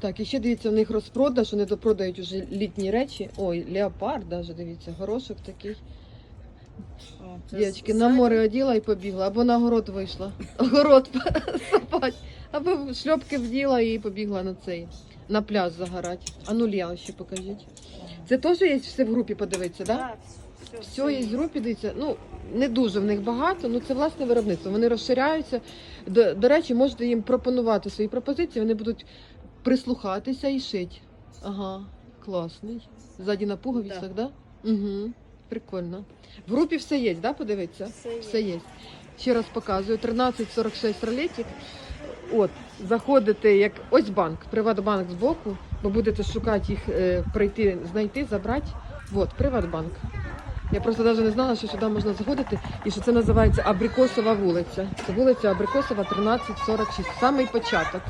Так, і ще дивіться, у них розпродаж, вони допродають уже літні речі. Ой, леопард даже, дивіться, горошок такий. Дівчатки, на море оділа і побігла, або на город вийшла. Город сапать. Або шльопки вділа і побігла на цей, на пляж загорати. А ну Лєа ще покажіть. Це теж є все в групі подивитися, так? Да? Все, Все є в групі, дивіться, ну не дуже в них багато, ну це власне виробництво. Вони розширяються. До, до речі, можете їм пропонувати свої пропозиції, вони будуть прислухатися і шити. Ага, класний. Ззаді на пуговицях, да? Угу. Прикольно. В групі все є, да, подивитися? Все є. Все є. Ще раз показую. 1346 ролетик. От, заходите, як ось банк, Приватбанк збоку, бо будете шукати їх, е, прийти, знайти, забрати. От, Приватбанк. Я просто навіть не знала, що сюди можна заходити і що це називається Абрикосова вулиця. Це вулиця Абрикосова 1346, самий початок.